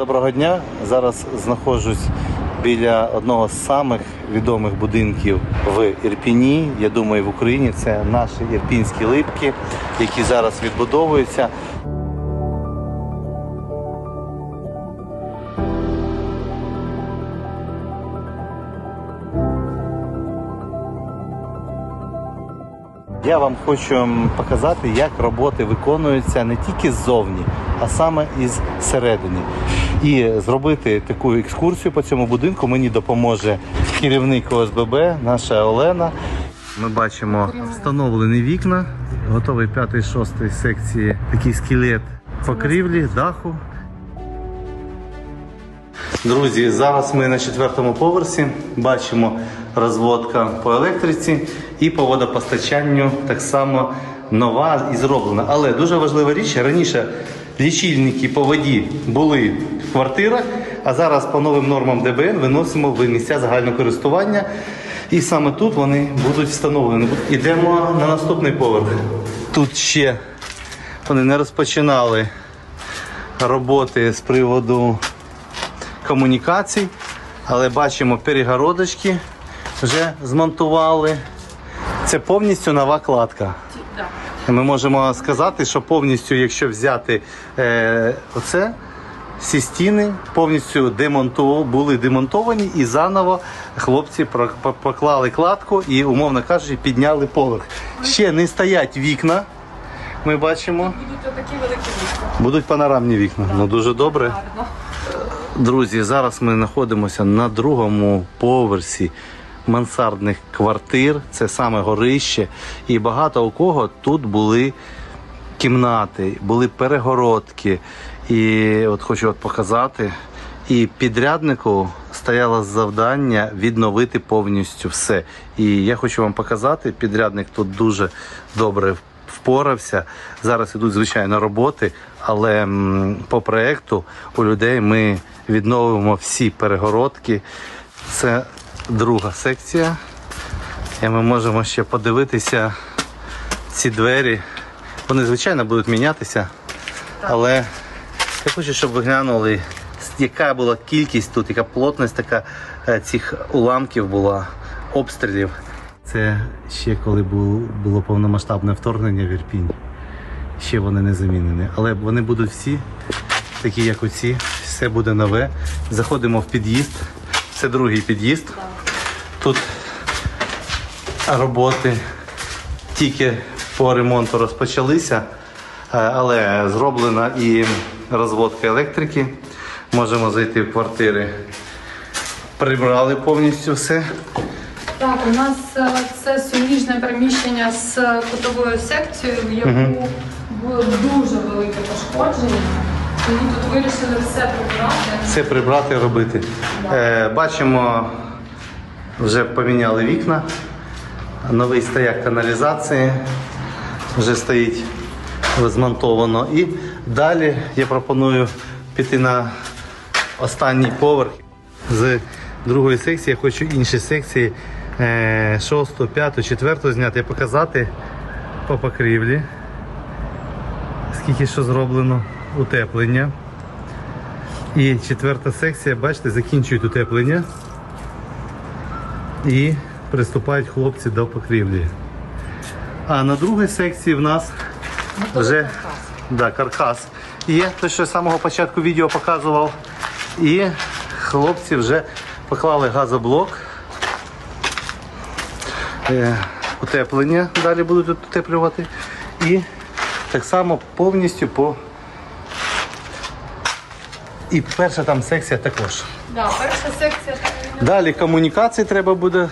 Доброго дня. Зараз знаходжусь біля одного з самих відомих будинків в Ірпіні. Я думаю, в Україні це наші ірпінські липки, які зараз відбудовуються. Я вам хочу показати, як роботи виконуються не тільки ззовні, а саме із середини. І зробити таку екскурсію по цьому будинку мені допоможе керівник ОСББ, наша Олена. Ми бачимо встановлені вікна, готовий п'ятий, шостий секції, такий скелет покрівлі, даху. Друзі, зараз ми на четвертому поверсі бачимо розводка по електриці і по водопостачанню так само нова і зроблена. Але дуже важлива річ, раніше лічильники по воді були в квартирах, а зараз по новим нормам ДБН виносимо в місця загального користування. І саме тут вони будуть встановлені. Ідемо на наступний поверх. Тут ще вони не розпочинали роботи з приводу комунікацій, але бачимо перегородочки вже змонтували. Це повністю нова кладка. Ми можемо сказати, що повністю, якщо взяти е, оце, всі стіни повністю демонту, були демонтовані і заново хлопці поклали кладку і, умовно кажучи, підняли поверх. Ще не стоять вікна. Ми бачимо. Будуть отакі великі вікна. Будуть панорамні вікна. Ну дуже добре. Гарно. Друзі, зараз ми знаходимося на другому поверсі мансардних квартир. Це саме горище. І багато у кого тут були кімнати, були перегородки. І от хочу от показати. І підряднику стояло завдання відновити повністю все. І я хочу вам показати, підрядник тут дуже добре впорався. Зараз ідуть звичайно роботи, але по проекту у людей ми відновимо всі перегородки. Це друга секція. І ми можемо ще подивитися ці двері. Вони, звичайно, будуть мінятися. Але я хочу, щоб ви глянули, яка була кількість тут, яка плотність така е, цих уламків була, обстрілів. Це ще коли було, було повномасштабне вторгнення в Ірпінь. Ще вони не замінені. Але вони будуть всі, такі як оці, все буде нове. Заходимо в під'їзд. Це другий під'їзд. Тут роботи тільки по ремонту розпочалися, е, але зроблена і розводка електрики. Можемо зайти в квартири. Прибрали повністю все. Так, у нас е, це суміжне приміщення з кутовою секцією, в яку було дуже велике пошкодження. Тому тут вирішили все прибрати. Все прибрати і робити. Е, бачимо, вже поміняли вікна. Новий стояк каналізації вже стоїть змонтовано. І далі я пропоную піти на останній поверх. З другої секції я хочу інші секції 6, 5, 4 зняти і показати по покрівлі. Скільки що зроблено утеплення. І четверта секція, бачите, закінчують утеплення і приступають хлопці до покрівлі. А на другій секції в нас вже да, каркас. Є те, що я з самого початку відео показував. І хлопці вже поклали газоблок. Е, утеплення далі будуть утеплювати. І так само повністю по. І перша там секція також. Да, перша секція Далі комунікації треба буде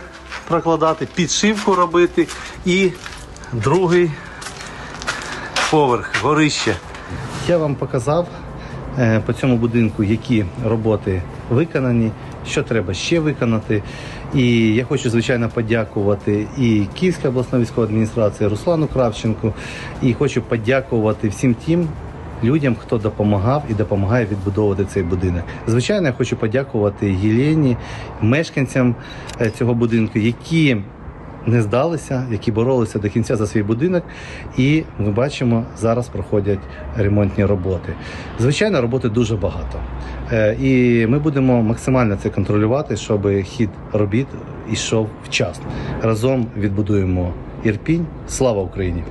прокладати, підшивку робити і другий поверх, горище. Я вам показав по цьому будинку, які роботи виконані, що треба ще виконати. І я хочу, звичайно, подякувати і Київській обласної військової адміністрації Руслану Кравченку. І хочу подякувати всім тим людям, хто допомагав і допомагає відбудовувати цей будинок. Звичайно, я хочу подякувати Єлені, мешканцям е, цього будинку, які не здалися, які боролися до кінця за свій будинок. І ми бачимо, зараз проходять ремонтні роботи. Звичайно, роботи дуже багато. Е, І ми будемо максимально це контролювати, щоб хід робіт йшов вчасно. Разом відбудуємо Ірпінь. Слава Україні!